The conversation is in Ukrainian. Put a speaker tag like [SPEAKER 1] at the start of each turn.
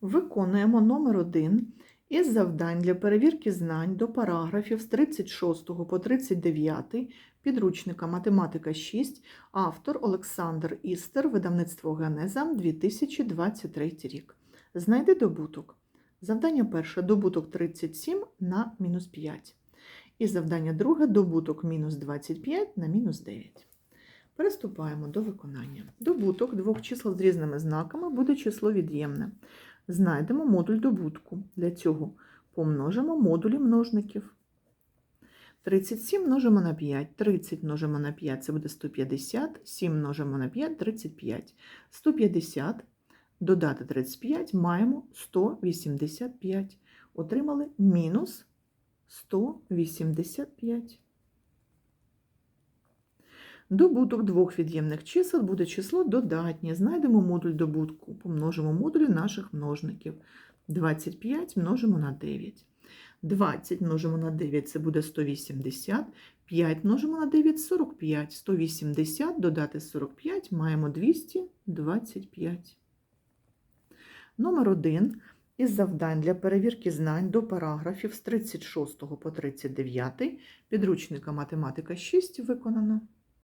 [SPEAKER 1] Виконуємо номер 1 із завдань для перевірки знань до параграфів з 36 по 39 підручника Математика 6, автор Олександр Істер, видавництво Генеза 2023 рік. Знайди добуток. Завдання перше добуток 37 на мінус 5. І завдання друге добуток мінус 25 на мінус 9. Переступаємо до виконання. Добуток двох чисел з різними знаками буде число від'ємне. Знайдемо модуль добутку. Для цього помножимо модулі множників. 37 множимо на 5, 30 множимо на 5 це буде 150, 7 множимо на 5 35. 150 додати 35 маємо 185. Отримали мінус 185. Добуток двох від'ємних чисел буде число додатнє. Знайдемо модуль добутку, помножимо модулі наших множників. 25 множимо на 9. 20 множимо на 9 це буде 180. 5 множимо на 9 45. 180 додати 45 маємо 225. Номер 1 із завдань для перевірки знань до параграфів з 36 по 39 підручника Математика 6 виконано.